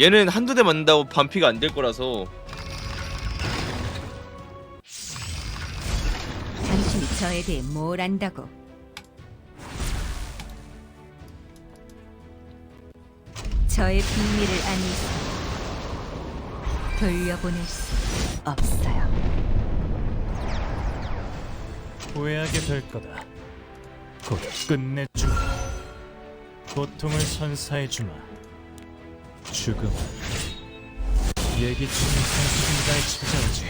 얘는 한두 대 맞는다고 반피가 안 될 거라서 당신이 저에 대해 뭘 안다고? 저의 비밀을 이상 돌려보낼 수 없어요. 후회하게 될 거다. 곧 끝내주마. 고통을 선사해주마. 죽음. 예기치 못한 순간에 찾아오지.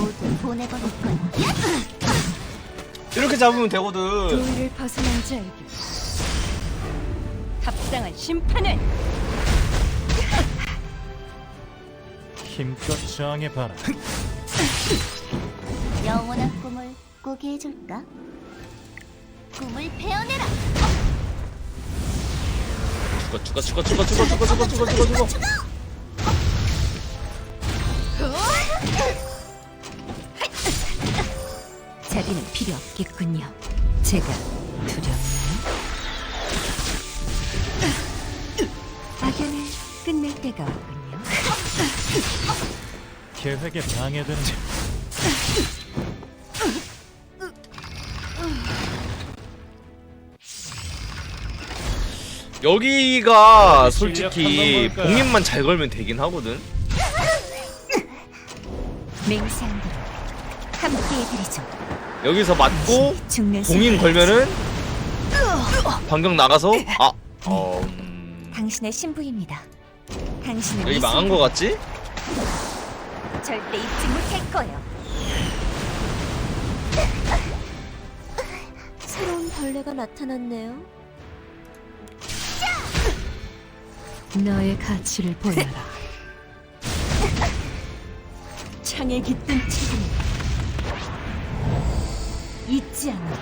모두 보내버릴 거야. 이렇게 잡으면 되거든 도를 벗어난 자에게 합당한 심판을 힘껏 저항해봐라. 영원한 꿈을 꾸게 해줄까? 꿈을 베어내라! 죽어 죽어 죽어 죽어 죽어 죽어 죽어 죽어 죽어 죽어 자비는 필요 없겠군요. 제가 두렵나요? 악연을 끝낼 때가 왔군요. 계획에 방해되는 여기가 실력 솔직히? 봉인만 잘 걸면 되긴 하거든. 맹세한대로 함께 해드리죠. 여기서 맞고 죽는 봉인 순간 걸면은 반경 나가서? 아 어... 음... 당신의 신부입니다. 당신은 여기 이 망한 거 같지? 절대 잊지 못할 거예요. 새로운 벌레가 나타났네요. 너의 가치를 보여라. 창에 깃든 책임 잊지 않아.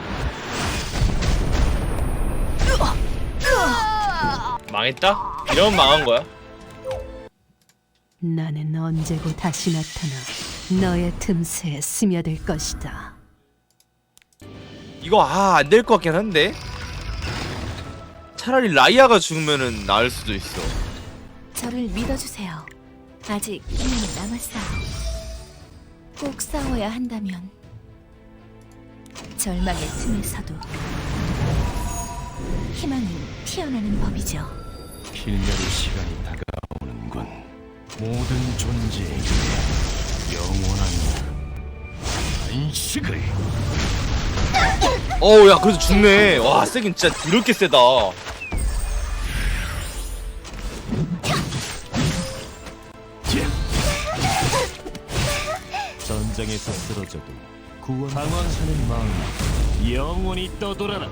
망했다? 이러면 망한 거야 나는 언제고 다시 나타나 너의 틈새에 스며들 것이다. 이거 아 안 될 것 같긴 한데 차라리 라이아가 죽으면은 나을 수도 있어 저를 믿어주세요. 아직 희망이 남았어요. 꼭 싸워야 한다면 절망의 틈에서도 희망이 피어나는 법이죠. 필멸의 시간이 다가오는군. 모든 존재에게 영원한 안식을. 어우 야 그래도 죽네. 와 세긴 진짜 이렇게 세다. 전장에서 쓰러져도 구원 방황하는 마음 영원히 떠돌아라.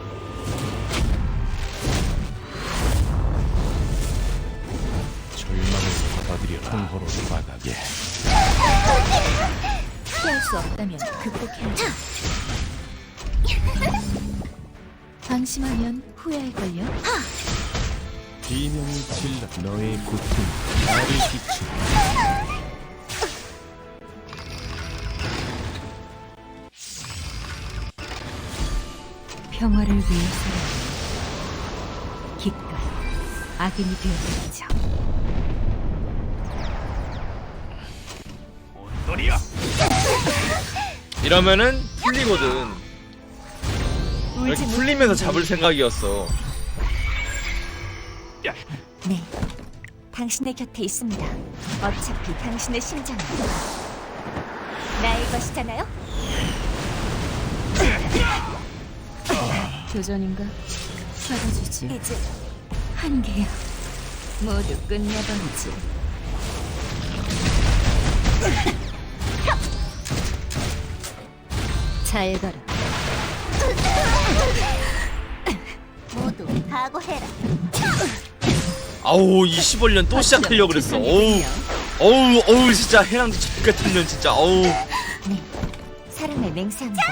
받아들여라. 통호로 바닥에 피할 수 없다면 극복해야죠. 방심하면 후회할걸요? 비명이 질러 너의 고통 나를 비추. 평화를 위해서는 기꺼이 악인이 되어버리죠. 이러면은 풀리거든 이렇게 풀리면서 잡을 생각이었어 네, 당신의 곁에 있습니다. 어차피 당신의 심장은 나의 것이잖아요. 교전인가? 받아주지. 이제 한계야. 모두 끝내버리지. 잘 가라. 모두 각오해라. 아우 이 15년 또 시작하려고 그랬어 어우 어우 어우 진짜 해랑도 같은 년 진짜 어우 네, 사랑을 맹세합니다.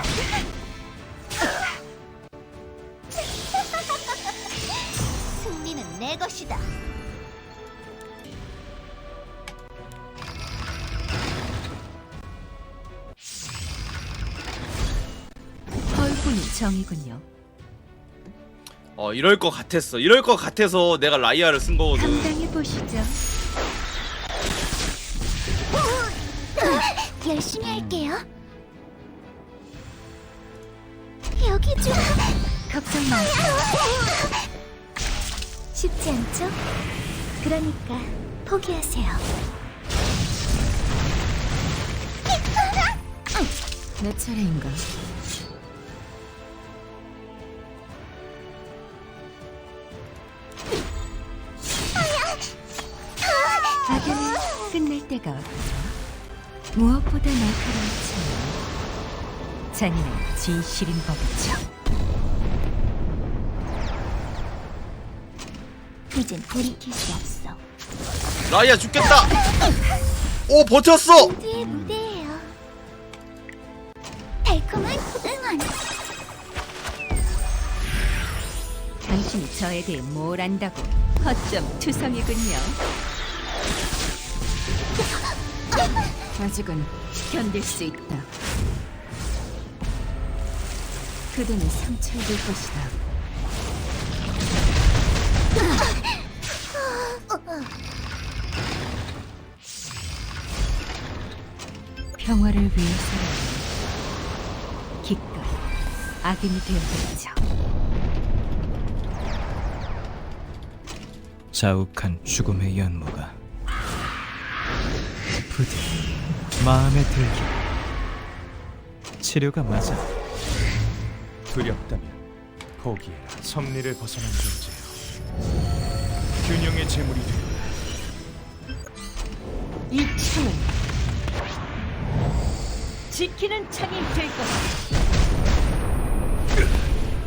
승리는 내 것이다. 헐뿐이 정이군요. 어 이럴 것 같았어 이럴 것 같아서 내가 라이아를 쓴 거거든 감당해 보시죠. 열심히 할게요. 여기 좀 걱정 마세요. 쉽지 않죠? 그러니까 포기하세요. 내 차례인가? 때가 왔다. 무엇보다 날카로운 참 잔인한 진실인 법이죠. 이젠 돌이킬 수 없어. 라이아 죽겠다 오 버텼어 모두의 무대예요. 달콤한 응원. 당신이 저에 대해 뭘 안다고 허점 투성이군요. 아직은 견딜 수 있다. 그대는 상처를 줄 것이다. 평화를 위해서라면 기꺼이 악인이 되어야죠. 자욱한 죽음의 연모가 부디 마음에 들기 치료가 맞아 두렵다면 포기해라. 섭리를 벗어난 존재요. 균형의 제물이 되어라. 이 창은 지키는 창이 될 것이다.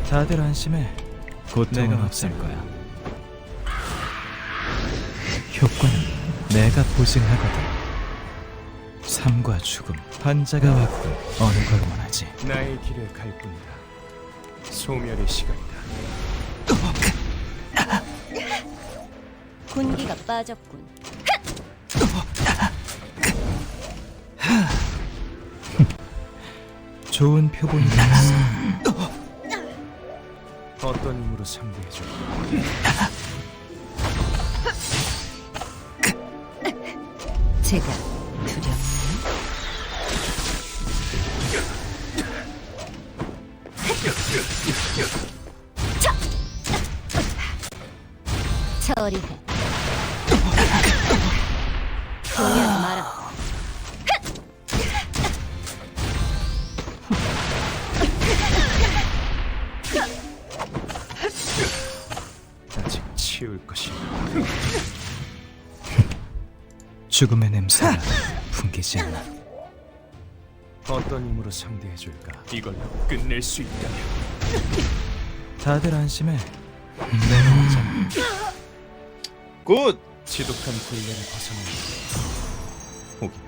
다들 안심해 고통은 없을 거야 효과는 내가 보증하거든 삶과 죽음 환자가 왔군 어느 걸 원하지 나의 길을 갈 뿐이다. 소멸의 시간이다. 군기가 빠졌군. 좋은 표본이 나갔어 어떤 힘으로 상대해줘. 제가 두렵나요? 처리해. 동요하지 마라. 아직 치울 것이다. 죽음의 냄새가 풍기지 않아 어떤 힘으로 상대해 줄까? 이걸로 끝낼 수 있다면. 다들 안심해. 내가 오잖아. 굿! 지독한 굴레를 벗어나는 오기